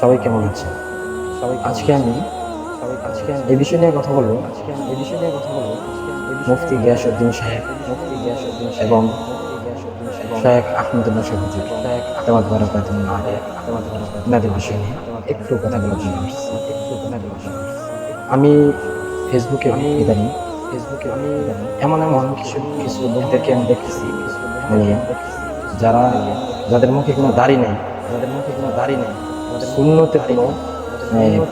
সবাই কেমন আছেন? সবাই আজকে আমি আজকে এই বিষয় নিয়ে কথা বলব। আজকে বিষয় নিয়ে কথা বলব মুফতি গিয়াসউদ্দিন সাহেব মুফতি গিয়াসউদ্দিন এবং সাহেব নিয়ে একটু কথা একটু কথা আমি ফেসবুকে আমি ফেসবুকে আমি এমন এমন কিছু কিছু লোকদেরকে আমি দেখতেছি। মানে যারা যাদের মুখে কোনো দাড়ি নেই যাদের মুখে কোনো দাড়ি নেই শূন্যতে কোনো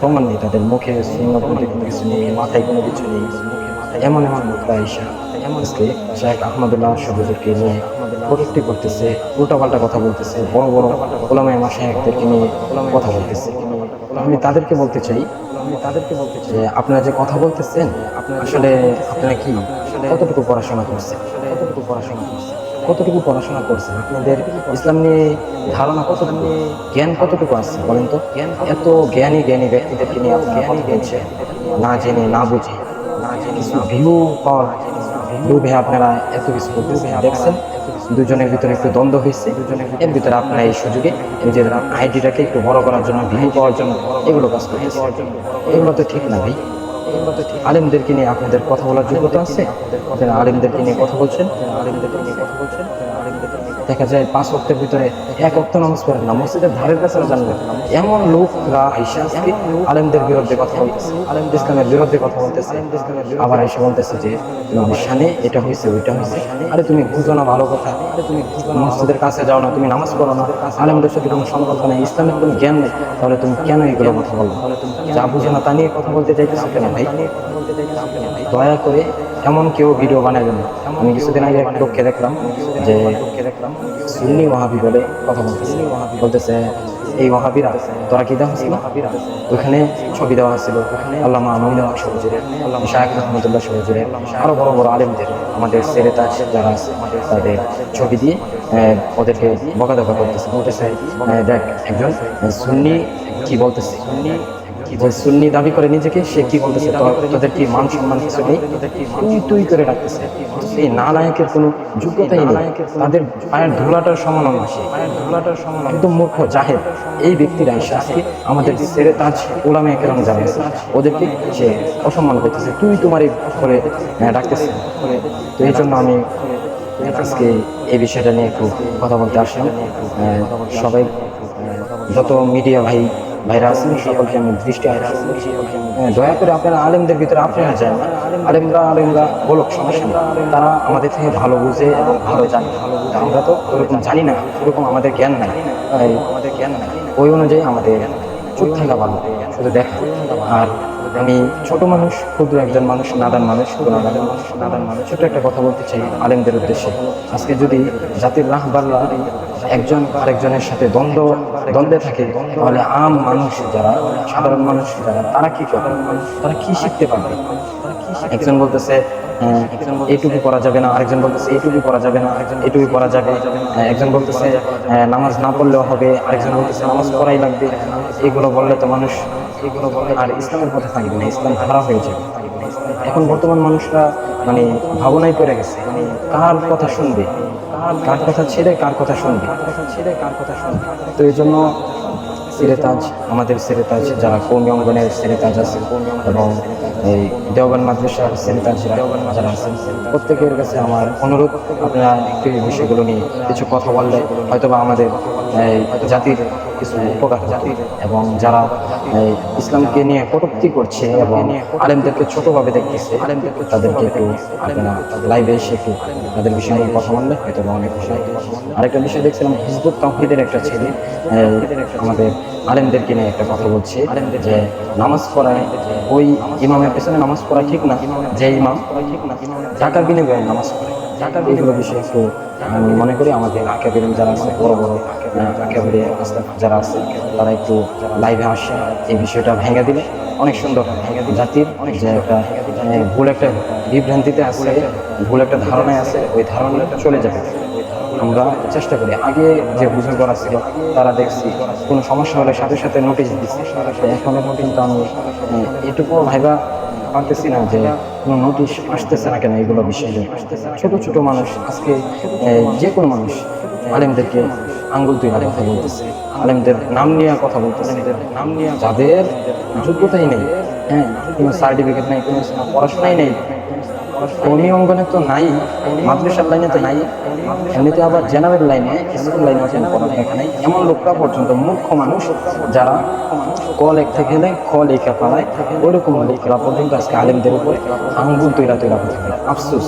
প্রমাণ নেই তাদের মুখে শূন্য বলতে কোনো কিছু নেই মাথায় কোনো কিছু নেই। এমন এমন লোকরা এসে এমন আজকে শেখ আহমদুল্লাহ সবুজকে নিয়ে কটূক্তি করতেছে উল্টাপাল্টা কথা বলতেছে বড় বড় ওলামা আমার শেখদেরকে নিয়ে কথা বলতেছে। আমি তাদেরকে বলতে চাই আমি তাদেরকে বলতে চাই। যে আপনারা যে কথা বলতেছেন আপনার আসলে আপনারা কি কতটুকু পড়াশোনা করছেন? কতটুকু পড়াশোনা করছেন? কতটুকু পড়াশোনা করছেন? আপনাদের ইসলাম নিয়ে ধারণা কতটুকু? জ্ঞান কতটুকু আছে বলেন তো? জ্ঞান এত জ্ঞানী জ্ঞানী ব্যক্তিদেরকে নিয়ে আপনারা কথা না জেনে, না বুঝে। না জেনে ভিউ পাওয়ার লোভে আপনারা এত কিছু দেখছেন? দুজনের ভিতরে একটু দ্বন্দ্ব হয়েছে। এর ভিতরে আপনারা এই সুযোগে নিজেদের আইডিটাকে একটু বড় করার জন্য ভিউ পাওয়ার জন্য এগুলো কাজ করতেছে এগুলো তো ঠিক না ভাই। আলেমদেরকে নিয়ে আপনাদের কথা বলার যোগ্যতা আছে? আপনারা আলেমদেরকে নিয়ে কথা বলছেন? আলেমদেরকে নিয়ে কথা বলছেন দেখা যায় পাঁচ অক্টের ভিতরে এক অক্ট নামাজ পড়েন না, মসজিদের ধারের কাছে জানবেন এমন লোকরা আইসা আজকে আলেমদের বিরুদ্ধে কথা বলতেছে আলেম ইসলামের বিরুদ্ধে কথা বলতেছে, আবার এসে বলতেছে যে শানে এটা হয়েছে, ওইটা হয়েছে। আরে তুমি বুঝো না ভালো কথা। আরে তুমি মসজিদের কাছে যাও না, তুমি নামাজ পড়ো না। আলেমদের সাথে কোনো সম্পর্ক নেই, ইসলামের কোনো জ্ঞান নেই। তাহলে তুমি কেন এগুলো কথা বলো? যা বুঝো না তা নিয়ে কথা বলতে চাইতেছো কেন? ভাই দয়া করে এমন কেউ ভিডিও বানাবেন না। আমি কিছুদিন আগে এক লোককে দেখলাম যে সুন্নি ওয়াহাবি বলে কথা বলতেছে। বলতেছে এই ওয়াহাবিরা তোরা কি দেওয়া হচ্ছিল ওখানে ছবি দেওয়া হচ্ছিল আল্লামা আমিনুল্লাহ সবুজের শাহেখ রহমতুল্লাহ সবুজের আরও বড় বড় আলেমদের আমাদের সেরেতাজ যারা আছে তাদের ছবি দিয়ে আহ, বকা বকাদকা করতেছে। বলতেছে দেখ একজন সুন্নি কি বলতেছে? সুন্নি যে সুন্নি দাবি করে নিজেকে সে কি বলতেছে? তোদের কি মান সম্মান কিছু নেই? তুই তুই করে ডাকতেছে। এই নালায়কের কোনো যোগ্যতাই নেই। তাদের পায়ের ধুলাটার সমান আসে পায়ের ধুলাটার সমান একদম মূর্খ জাহেদ। এই ব্যক্তিরা এসে আজকে আমাদের সেরে তাজ ওলামে কেরাম যাবে ওদেরকে সে অসম্মান করতেছে। তুই তোমার এই করে আহ, ডাকতেছে। তো এই জন্য আমি আজকে এই বিষয়টা নিয়ে একটু কথা বলতে আসলাম। সবাই যত মিডিয়া ভাই ভাইরা সকলকে আমি দৃষ্টি। হ্যাঁ, দয়া করে আপনারা আলেমদের ভিতরে আপনারা যান না আলেমরা আলেমরা বলুক সমস্যা তারা আমাদের থেকে ভালো বুঝে এবং ভালো জানে। আমরা তো ওরকম জানি না ওরকম আমাদের জ্ঞান নাই। আমাদের জ্ঞান নাই। ওই অনুযায়ী আমাদের চুপ থাকা ভালো শুধু দেখা। আর আমি ছোট মানুষ ক্ষুদ্র একজন মানুষ নাদান মানুষ নাদান মানুষ নাদান মানুষ। ছোট একটা কথা বলতে চাই আলেমদের উদ্দেশ্যে। আজকে যদি জাতির রাহবাররা একজন আরেকজনের সাথে দ্বন্দ্ব দ্বন্দ্বে থাকে তাহলে আম মানুষ যারা সাধারণ মানুষ যারা তারা কি করবে? তারা কি শিখতে পারবে? একজন বলতেছে হ্যাঁ, এইটুকু করা যাবে না। আরেকজন বলতেছে এইটুকু করা যাবে না। আরেকজন এইটুকু করা যাবে। একজন বলতেছে হ্যাঁ, নামাজ না পড়লেও হবে। আরেকজন বলতেছে নামাজ পড়াই লাগবে। এগুলো বললে তো মানুষ এগুলো বললে আর ইসলামের কথা থাকবে না ইসলাম খারাপ হয়ে যাবে। এখন বর্তমান মানুষরা মানে ভাবনায় পড়ে গেছে মানে কার কথা শুনবে? কার কথা ছেড়ে কার কথা শুনবে? ছেড়ে কার কথা শুনবে তো এই জন্য সিরেতাজ, আমাদের সিরেতাজ, যারা কৌমি অঙ্গনের সিরেতাজ আছে এবং এই দেওবান মাদ্রাসার সিরেতাজ যারা আছেন প্রত্যেকের কাছে আমার অনুরোধ, আপনারা একটু এই বিষয়গুলো নিয়ে কিছু কথা বললে হয়তোবা আমাদের জাতির কিছু উপকার জাতির এবং যারা ইসলামকে নিয়ে করছে এবং আলেমদেরকে দেখতেছে আলেমদেরকে তাদেরকে একটু আপনারা লাইভে এসে একটু তাদের বিষয় কথা বললে হয়তো অনেক হবে। আরেকটা বিষয় দেখছিলাম হিজবুত তাহিদের একটা ছেলে আমাদের আলেমদেরকে নিয়ে একটা কথা বলছে, যে নামাজ পড়ায় ওই ইমামের পেছনে নামাজ পড়া ঠিক না, যে ইমাম ঠিক না টাকার বিনিময়ে নামাজ পড়ে টাকার এইগুলো বিষয়ে একটু আমি মনে করি আমাদের আকাবিরিন যারা আছে, বড় বড় আকাবিরি যারা আছে, তারা একটু লাইভে আসে, এই বিষয়টা ভেঙে দিলে অনেক সুন্দর। জাতির যে একটা ভুল একটা বিভ্রান্তিতে আছে, ভুল একটা ধারণায় আছে, ওই ধারণাটা চলে যাবে। আমরা চেষ্টা করি। আগে যে বুজুর্গরা ছিল, তারা দেখছি কোনো সমস্যা হলে সাথে সাথে নোটিশ দিচ্ছে। এখনও পর্যন্ত আমি এটুকু ভাইবা পারতেছি না যে কোনো নোটিশ আসতেছে না কেন এগুলো বিষয়ে। ছোট ছোট মানুষ আজকে যে কোনো মানুষ, আলেমদেরকে আঙ্গুল তুই কথা বলতেছে, আলেমদের নাম নিয়ে কথা বলতেছে। নাম নিয়ে যাদের যোগ্যতাই নেই হ্যাঁ কোনো সার্টিফিকেট নেই, কোনো পড়াশোনাই নেই কর্মী অঙ্গনে তো নাই, মাদ্রাসার লাইনে তো নাই, এমনিতে আবার জেনারেল লাইনে, স্কুল লাইনে নাই এমন লোকরা পর্যন্ত মূর্খ মানুষ যারা ক লেখতে গেলে খ লেখা পালায় ওইরকম লোকরা পর্যন্ত আজকে আলেমদের উপর আঙ্গুল তৈরা তৈরা করতে পারে। আফসোস।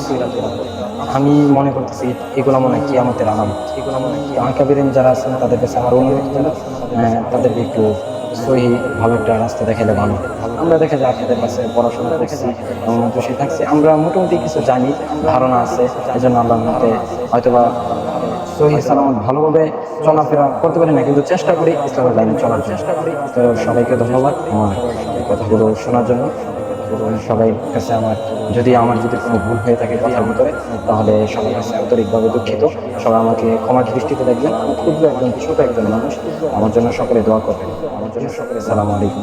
আমি মনে করতেছি, এগুলো মনে হয় কিয়ামতের আলাম এগুলো মনে হয় আঁকাবিরেন যারা আছেন, তাদের কাছে আমার অনুরোধ করল তাদেরকে একটু সহি ভালো একটা রাস্তা দেখালে ভালো। আমরা দেখা যায় আপনাদের কাছে পড়াশোনা দেখেছি এবং বসে থাকছি। আমরা মোটামুটি কিছু জানি, ধারণা আছে এই জন্য আল্লাহর মধ্যে হয়তোবা সহি সালামত ভালোভাবে চলাফেরা করতে পারি না, কিন্তু চেষ্টা করি ইসলামের লাইনে চলার চেষ্টা করি তো সবাইকে ধন্যবাদ আমার কথাগুলো শোনার জন্য। সবাই কাছে আমার যদি আমার যদি কোনো ভুল হয়ে থাকে কথার ভিতরে, তাহলে সবার কাছে আন্তরিকভাবে দুঃখিত। সবাই আমাকে ক্ষমা দৃষ্টিতে দেখবেন। খুবই একজন ছোট একজন মানুষ। আমার জন্য সকলে দোয়া করবেন। আমার জন্য সকলে সালাম আলাইকুম।